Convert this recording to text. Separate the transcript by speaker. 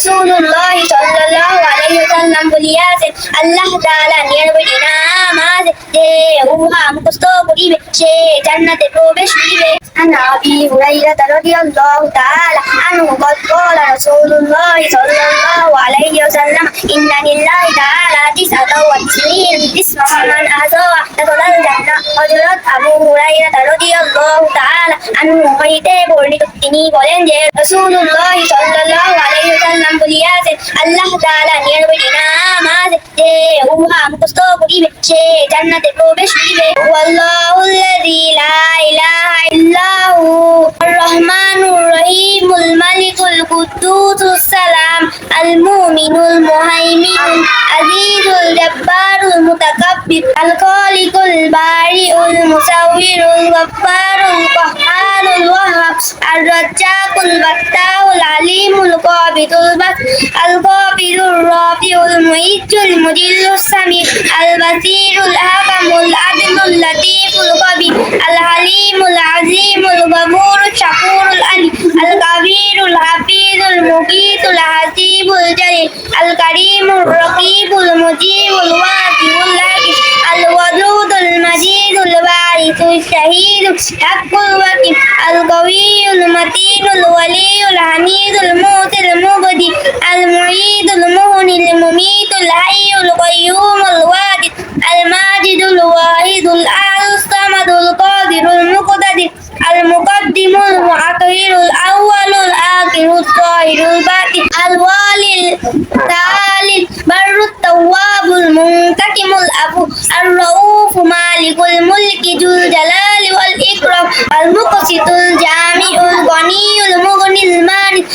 Speaker 1: রাসূলুল্লাহ সাল্লাল্লাহু আলাইহি ওয়াসাল্লাম বলিয়াছেন আল্লাহ তাআলা নির্ভরী নামাজ যে উহা মুখস্থ করিবে সে জান্নাতে প্রবেশ করিবে عن أبي هريرة رضي الله تعالى عنه قد قال رسول الله صلى الله عليه وسلم إن لله تعالى تسعة وتسعين اسما من أحصاها دخل الجنة হযরত আবু হুরায়রা রাদিয়াল্লাহু হইতে বর্ণিত। তিনি বলেন যে, রাসূলুল্লাহ সাল্লাল্লাহু আলাইহি ওয়াসাল্লাম বলিয়াছেন, আল্লাহ আর-রহমানুর রহিমুল মালিকুল কুদ্দুসুস সালাম আল মুমিনুল মুহাইমিনুল আজিজুল জব্বারুল মুতাকাব্বির আল খালিকুল বারিউল মুসাউwirul গফফারুল আর রাজ্জাকুল বাত্তাউল আলিমুল কাবিদুল বাস, আল কাবিরুর রাফিউল মুইজ্জুল মুজিল্লুস সামির আল বাসিরুল হাকামুল আদলুল লাতিফুল কবির আল হালিমুল আজিমুল গফুরুশ শাকুরুল আলী, আল কাবিরুল হাফিজুল মুগীতুল يرث الشهيد الوكيل القوي المتين الولي الحميد الموت المبدي المعيد المهني المميت الحي القيوم الواجد الماجد الواحد الأعلى الصمد القادر المقتدر المقدم المؤخر الأول الآخر الظاهر الباطن الوالي التالي بر التواب বাতিন আল ওয়ালিল তালিল বারুত তাওয়াবুল মুনতাকিমুল আফু আর রাউফ মালিকুল মুলকি জুল জালালি ওয়াল ইকরাম আল মুকসিতুল জামিউল গনিয়ুল মুগনিল মানিক